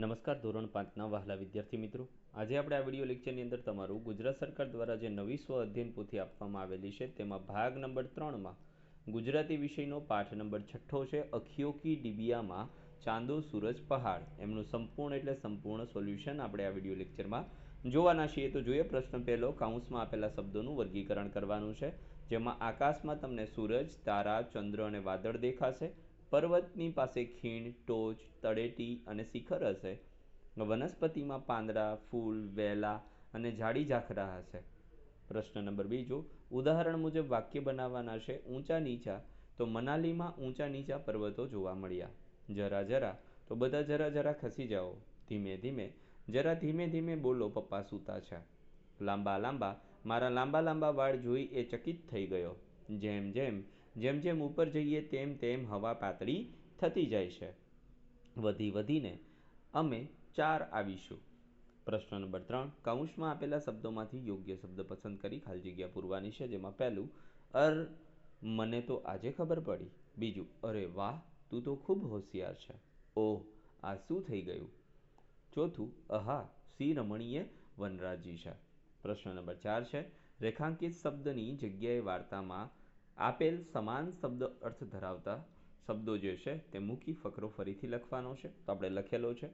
નમસ્કાર ધોરણ પાંચના વહાલા વિદ્યાર્થી મિત્રો. આજે આપણે આ વીડિયો લેક્ચરની અંદર તમારું ગુજરાત સરકાર દ્વારા જે નવી સ્વ અધ્યયન પોથી આપવામાં આવેલી છે તેમાં ભાગ નંબર ત્રણમાં ગુજરાતી વિષયનો પાઠ નંબર છઠ્ઠો છે અખિયો કી ડિબિયામાં ચાંદો સૂરજ પહાડ. એમનું સંપૂર્ણ એટલે સંપૂર્ણ સોલ્યુશન આપણે આ વીડિયો લેક્ચરમાં જોવાના છીએ. તો જોઈએ પ્રશ્ન પહેલો, કાઉન્સમાં આપેલા શબ્દોનું વર્ગીકરણ કરવાનું છે. જેમાં આકાશમાં તમને સૂરજ, તારા, ચંદ્ર અને વાદળ દેખાશે. પર્વતની પાસે ખીણ, ટોચ, તળેટી અને શિખર હશે. વનસ્પતિમાં પાંદડા, ફૂલ, વેલા અને ઝાડી ઝાખરા હશે. પ્રશ્ન નંબર બીજો ઉદાહરણ મુજબ વાક્ય બનાવવાના છે ઊંચા નીચા, તો મનાલીમાં ઊંચા નીચા પર્વતો જોવા મળ્યા. જરા જરા, તો બધા જરા જરા ખસી જાઓ. ધીમે ધીમે, જરા ધીમે ધીમે બોલો, પપ્પા સૂતા છે. લાંબા લાંબા, મારા લાંબા લાંબા વાળ જોઈ એ ચકિત થઈ ગયો. જેમ જેમ જેમ જેમ ઉપર જઈએ તેમ તેમ હવા પાતળી થતી જાય છે. વધી વધીને અમે ચાર આવીશું. પ્રશ્ન નંબર ત્રણ, કૌંસમાં આપેલા શબ્દોમાંથી યોગ્ય શબ્દ પસંદ કરી ખાલી જગ્યા પૂરવાની છે, જેમાં પહેલું, અર, મને તો આજે ખબર પડી. બીજું, અરે વાહ, તું તો ખૂબ હોશિયાર છે. ઓહ, આ શું થઈ ગયું? ચોથું, અહા, સી રમણીય વનરાજી છે. પ્રશ્ન નંબર ચાર છે, રેખાંકિત શબ્દની જગ્યાએ વાર્તામાં આપેલ સમાન શબ્દ અર્થ ધરાવતા શબ્દો જે છે, તે મૂકી ફકરો ફરીથી લખવાનો છે. તો આપણે લખેલો છે,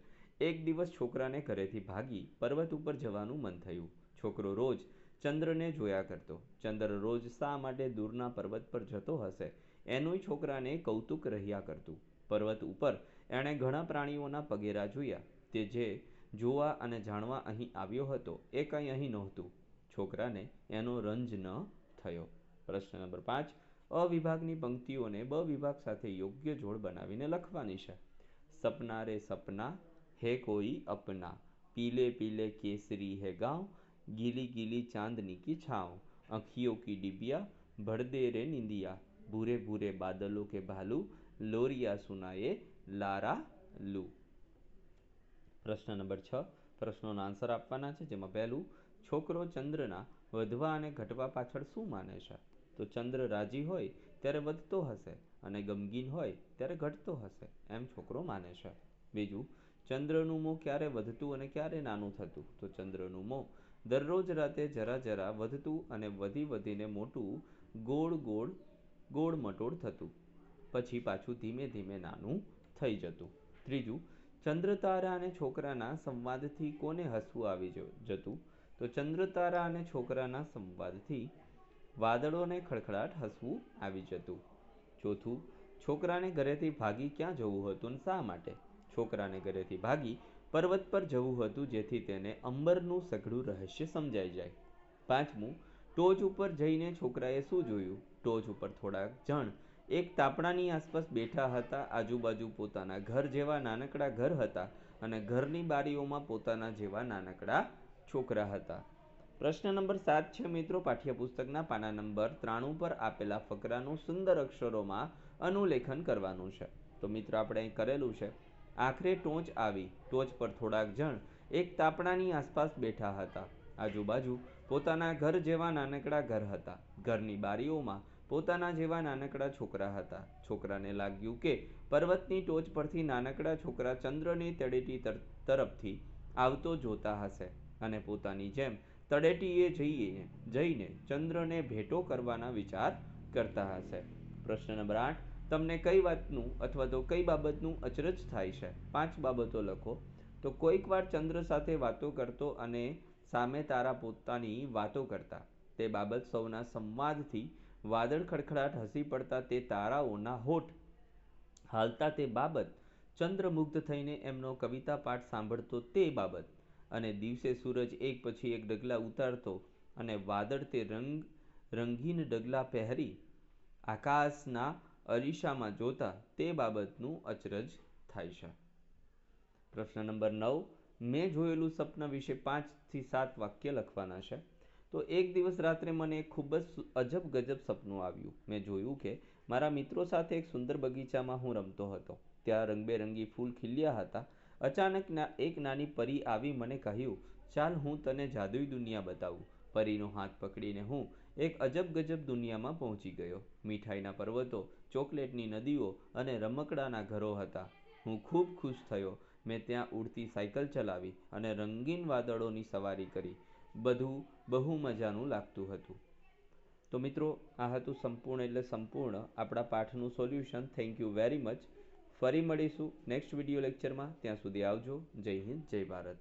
એક દિવસ છોકરાને ઘરેથી ભાગી પર્વત ઉપર જવાનું મન થયું. છોકરો રોજ ચંદ્રને જોયા કરતો. ચંદ્ર રોજ શા માટે દૂરના પર્વત પર જતો હશે? એનુંય છોકરાને કૌતુક રહ્યા કરતું. પર્વત ઉપર એણે ઘણા પ્રાણીઓના પગેરા જોયા. તે જે જોવા અને જાણવા અહીં આવ્યો હતો, એ કંઈ અહીં નહોતું. છોકરાને એનો રંજ ન થયો. પ્રશ્ન નંબર પાંચ, અવિભાગની પંક્તિઓને બ વિભાગ સાથે યોગ્ય જોડ બનાવીને લખવાની છે. સપના રે સપના, હે કોઈ અપના, પીલે પીલે કેસરી હે ગાંવ, ગીલી ગીલી ચાંદની કી છાંવ અંખીઓ કી ડિબિયા, ભળદે રે નિંદિયા, ભૂરે ભૂરે બાદલો કે ભાલુ, લોરિયા સુનાએ લારા લુ. પ્રશ્ન નંબર છ, પ્રશ્નોના આન્સર આપવાના છે, જેમાં પહેલું, છોકરો ચંદ્રના વધવા અને ઘટવા પાછળ શું માને છે? તો ચંદ્ર રાજી હોય ત્યારે વધતો હશે અને ગમગીન હોય ત્યારે ઘટતો હશે, એમ છોકરો માને છે. બીજું, ચંદ્રનું મોં ક્યારે વધતું અને ક્યારે નાનું થતું? તો ચંદ્રનું મોં દરરોજ રાતે જરા જરા વધતું અને વધી વધીને મોટું ગોળ ગોળ ગોળ મટોળ થતું. પછી પાછું ધીમે ધીમે નાનું થઈ જતું. ત્રીજું ચંદ્ર તારા અને છોકરાના સંવાદથી કોને હસવું આવી જતું? તો ચંદ્ર તારા અને છોકરાના સંવાદથી વાદળોને ખડખડાટ હસવું આવી જતું. ચોથું, છોકરાને ઘરેથી ભાગી ક્યાં જવું હતું ને શા માટે? છોકરાને ઘરેથી ભાગી પર્વત પર જવું હતું જેથી તેને અંબરનું સઘળું રહસ્ય સમજાઈ જાય. પાંચમું, ટોચ ઉપર જઈને છોકરાએ શું જોયું? ટોચ ઉપર થોડાક જણ. એક તાપણાની આસપાસ બેઠા હતા, આજુબાજુ પોતાના ઘર જેવા નાનકડા ઘર હતા અને ઘરની બારીઓમાં પોતાના જેવા નાનકડા છોકરા હતા. પ્રશ્ન નંબર સાત છે, મિત્રો, પાઠ્યપુસ્તકના પાના નંબર ત્રાણું પર આપેલા ફકરાનું સુંદર અક્ષરોમાં અનુલેખન કરવાનું છે. તો મિત્રો, આપણે અહીં કરેલું છે. આખરે ટોચ આવી, ટોચ પર થોડાક જણ એક તાપણાની આસપાસ બેઠા હતા. આજુબાજુ પોતાના ઘર જેવા નાનકડા ઘર હતા. ઘરની બારીઓમાં પોતાના જેવા નાનકડા છોકરા હતા. છોકરાને લાગ્યું કે પર્વતની ટોચ પરથી નાનકડા છોકરા ચંદ્રની તળેટી તરફથી આવતો જોતા હશે અને પોતાની જેમ તળેટીએ જઈએ, જઈને ચંદ્રને ભેટો કરવાના વિચાર કરતા હશે. પ્રશ્ન નંબર આઠ, તમને કઈ વાતનું અથવા તો કઈ બાબતનું અચરજ થાય છે? પાંચ બાબતો લખો. તો કોઈક વાર ચંદ્ર સાથે વાતો કરતો અને સામે તારા પોતાની વાતો કરતા. તે બાબત સૌના સંવાદથી વાદળ ખડખડાટ હસી પડતા તે તારાઓના હોઠ. હાલતા તે બાબત ચંદ્રમુગ્ધ થઈને એમનો કવિતા પાઠ સાંભળતો તે બાબત. અને દિવસે સૂરજ એક પછી એક ડગલા ઉતારતો અને વાદળ તે રંગ, રંગીન ડગલા પહેરી આકાશના અરીસામાં જોતા તે બાબતનું અચરજ થાય છે. પ્રશ્ન નંબર નવ, મેં જોયેલું સપના વિશે પાંચથી સાત વાક્ય લખવાના છે. તો એક દિવસ રાત્રે મને ખૂબ જ અજબ ગજબ સપનું આવ્યું. મેં જોયું કે મારા મિત્રો સાથે એક સુંદર બગીચામાં હું રમતો હતો. ત્યાં રંગબેરંગી ફૂલ ખીલ્યા હતા અચાનક એક નાની પરી આવી મને કહ્યું, ચાલ હું તને જાદુઈ દુનિયા બતાવું. પરીનો હાથ પકડીને હું એક અજબ ગજબ દુનિયામાં પહોંચી ગયો. મીઠાઈના પર્વતો, ચોકલેટની નદીઓ અને રમકડાના ઘરો હતા. હું ખૂબ ખુશ થયો. મેં ત્યાં ઉડતી સાયકલ ચલાવી અને રંગીન વાદળોની સવારી કરી. બધું બહુ મજાનું લાગતું હતું. તો મિત્રો, આ હતું સંપૂર્ણ એટલે સંપૂર્ણ આપણા પાઠનું solution. Thank you very much. ફરી મળીશું નેક્સ્ટ વીડિયો લેક્ચરમાં. ત્યાં સુધી આવજો. જય હિન્દ જય ભારત.